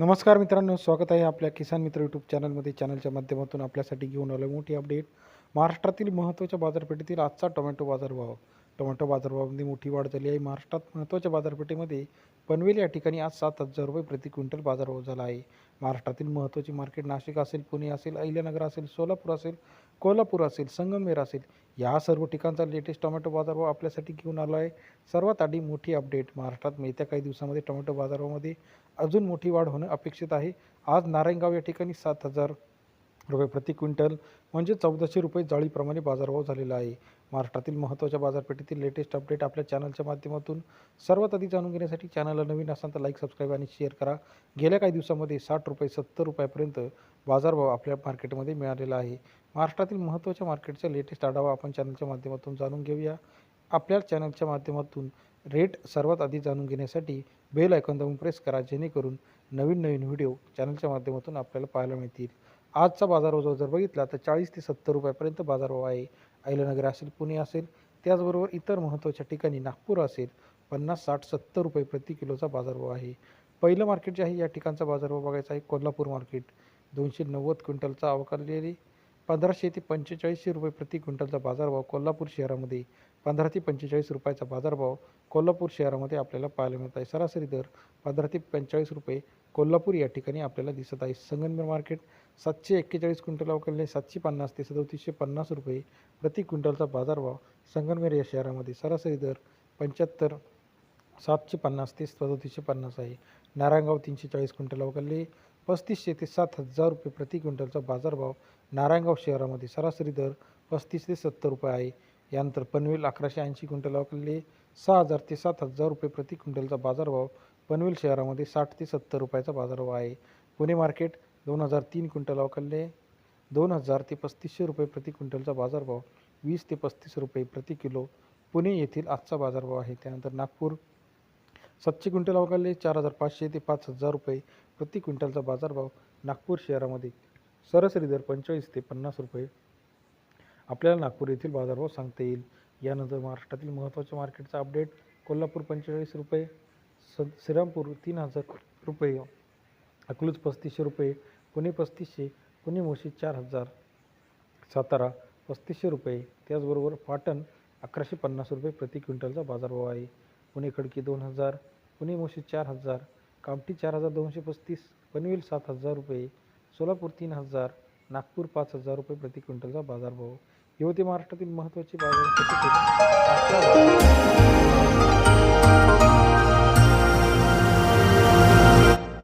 नमस्कार मित्रांनो स्वागत आहे आपल्या किसान मित्र यूट्यूब चॅनलमध्ये चॅनलच्या माध्यमातून आपल्यासाठी घेऊन आलो मोठी अपडेट महाराष्ट्रातील महत्त्वाच्या बाजारपेठेतील आजचा टोमॅटो बाजारभाव. टोमॅटो बाजारभावामध्ये मोठी वाढ झाली आहे. महाराष्ट्रात महत्त्वाच्या बाजारपेठेमध्ये पनवेल या ठिकाणी आज सात हजार रुपये प्रति क्विंटल बाजारभाव झाला आहे. महाराष्ट्रातील महत्त्वाची मार्केट नाशिक असेल पुणे असेल अहिल्यानगर असेल सोलापूर असेल कोल्हापूर असेल संगमनेर असेल या सर्व ठिकाणचा लेटेस्ट टोमॅटो बाजारभाव आपल्यासाठी घेऊन आलो आहे. सर्वात आधी मोठी अपडेट महाराष्ट्रात येत्या काही दिवसामध्ये टोमॅटो बाजारभावामध्ये अजून मोठी वाढ होणं अपेक्षित आहे. आज नारायणगाव या ठिकाणी सात हजार रुपये प्रति क्विंटल म्हणजे चौदाशे रुपये जाळीप्रमाणे बाजारभाव झालेला आहे. महाराष्ट्रातील महत्त्वाच्या बाजारपेठेतील लेटेस्ट अपडेट आपल्या चॅनलच्या माध्यमातून सर्वात आधी जाणून घेण्यासाठी चॅनलला नवीन असाल तर लाईक सबस्क्राईब आणि शेअर करा. गेल्या काही दिवसामध्ये साठ रुपये सत्तर रुपयापर्यंत बाजारभाव आपल्या मार्केटमध्ये मिळालेला आहे. महाराष्ट्रातील महत्त्वाच्या मार्केटचा लेटेस्ट आढावा आपण चॅनलच्या माध्यमातून जाणून घेऊया. आपल्या चॅनलच्या माध्यमातून रेट सर्वात आधी जाणून घेण्यासाठी बेल आयकॉन दाबून प्रेस करा जेणेकरून नवीन नवीन व्हिडिओ चॅनलच्या माध्यमातून आपल्याला पाहायला मिळतील. आजचा बाजारभाव जर बघितला तर चाळीस ते सत्तर रुपयापर्यंत बाजारभाव आहे. अहिल्यानगर असेल पुणे असेल त्याचबरोबर इतर महत्त्वाच्या ठिकाणी नागपूर असेल पन्नास साठ सत्तर रुपये प्रति किलोचा बाजारभाव आहे. पहिलं मार्केट जे आहे या ठिकाणचा बाजारभाव बघायचा आहे कोल्हापूर मार्केट. दोनशे नव्वद क्विंटलचा अवकारलेली पंधराशे ते पंचेचाळीसशे रुपये प्रति क्विंटलचा बाजारभाव कोल्हापूर शहरामध्ये. पंधरा ते पंचेचाळीस रुपयाचा बाजारभाव कोल्हापूर शहरामध्ये आपल्याला पाहायला मिळत आहे. सरासरी दर पंधरा ते पंचेचाळीस रुपये कोल्हापूर या ठिकाणी आपल्याला दिसत आहे. संगमनेर मार्केट सातशे एक्केचाळीस क्विंटल अवकालने सातशे पन्नास ते सदतीसशे पन्नास रुपये प्रति क्विंटलचा बाजारभाव संगमनेर या शहरामध्ये सरासरी दर पंच्याहत्तर सातशे पन्नास ते सदतीसशे पन्नास आहे. नारायणगाव तीनशे चाळीस क्विंटल अवकालले पस्तीसशे ते सात हजार रुपये प्रति क्विंटलचा बाजारभाव नारायणगाव शहरामध्ये सरासरी दर पस्तीस ते सत्तर रुपये आहे. यानंतर पनवेल अकराशे ऐंशी क्विंटल अवकालले सहा हजार ते सात हजार रुपये प्रति क्विंटलचा बाजारभाव पनवेल शहरामध्ये साठ ते सत्तर रुपयाचा बाजारभाव आहे. पुणे मार्केट दोन हजार तीन क्विंटल अवकालले दोन हजार ते पस्तीसशे रुपये प्रति क्विंटलचा बाजारभाव वीस ते पस्तीस रुपये प्रति किलो. पुणे येथील आजचा बाजारभाव आहे. त्यानंतर नागपूर सातशे क्विंटल अवकालले चार हजार पाचशे ते पाच हजार रुपये प्रति क्विंटलचा बाजारभाव नागपूर शहरामध्ये सरासरी दर पंचेचाळीस ते पन्नास रुपये. आपल्याला नागपूर येथील बाजारभाव सांगता येईल. यानंतर महाराष्ट्रातील महत्त्वाच्या मार्केटचा अपडेट कोल्हापूर पंचेचाळीस रुपये. स श्रीरामपूर तीन हजार रुपये अकलूज पस्तीसशे रुपये पुणे पस्तीसशे पुणे मोशी चार हजार सातारा पस्तीसशे रुपये. त्याचबरोबर पाटण अकराशे पन्नास रुपये प्रति क्विंटलचा बाजारभाव आहे. पुणे खडकी दोन हजार पुणे मोशी चार हजार कामठी चार हजार दोनशे पस्तीस पनवेल सात हजार रुपये सोलापूर तीन हजार नागपूर पाच हजार रुपये प्रति क्विंटलचा बाजारभाव. हे होते महाराष्ट्रातील महत्त्वाचे बाजार